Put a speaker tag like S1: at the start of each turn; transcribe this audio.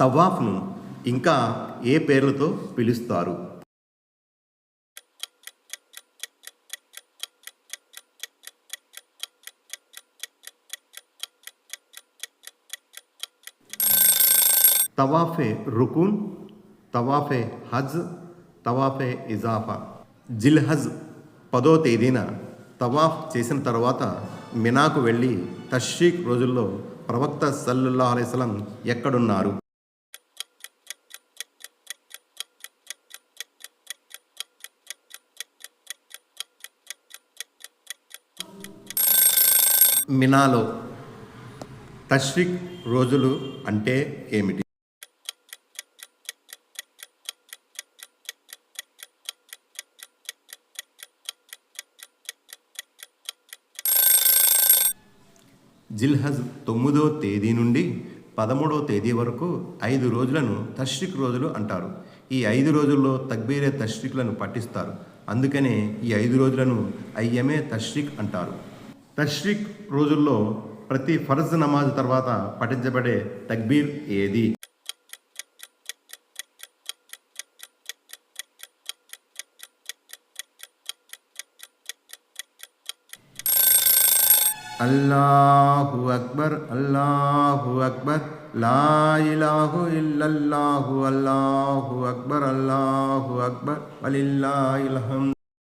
S1: తవాఫ్ను ఇంకా ఏ పేర్లతో పిలుస్తారు? తవాఫే రుకున్ తవాఫే హజ్ తవాఫే ఇజాఫా. జిల్ హజ్ పదో తేదీన తవాఫ్ చేసిన తర్వాత మినాకు వెళ్ళి తష్రీక్ రోజుల్లో ప్రవక్త సల్లుల్లా అలైస్లం ఎక్కడున్నారు? మినాలో తష్రిక్ రోజులు అంటే ఏమిటి? జిల్హజ్ తొమ్మిదో తేదీ నుండి పదమూడవ తేదీ వరకు ఐదు రోజులను తష్రిక్ రోజులు అంటారు. ఈ ఐదు రోజుల్లో తక్బీరే తష్రిక్లను పఠిస్తారు. అందుకనే ఈ ఐదు రోజులను అయ్యమే తష్రిక్ అంటారు. తష్రిక్ రోజుల్లో ప్రతి ఫరజ్ నమాజ్ తర్వాత పఠించబడే తక్బీర్ ఏది? అల్లాహు అక్బర్ అల్లాహు అక్బర్ లా ఇలాహు ఇల్లల్లాహు అల్లాహు అక్బర్ అల్లాహు అక్బర్ అలిల్లా హమ్ద్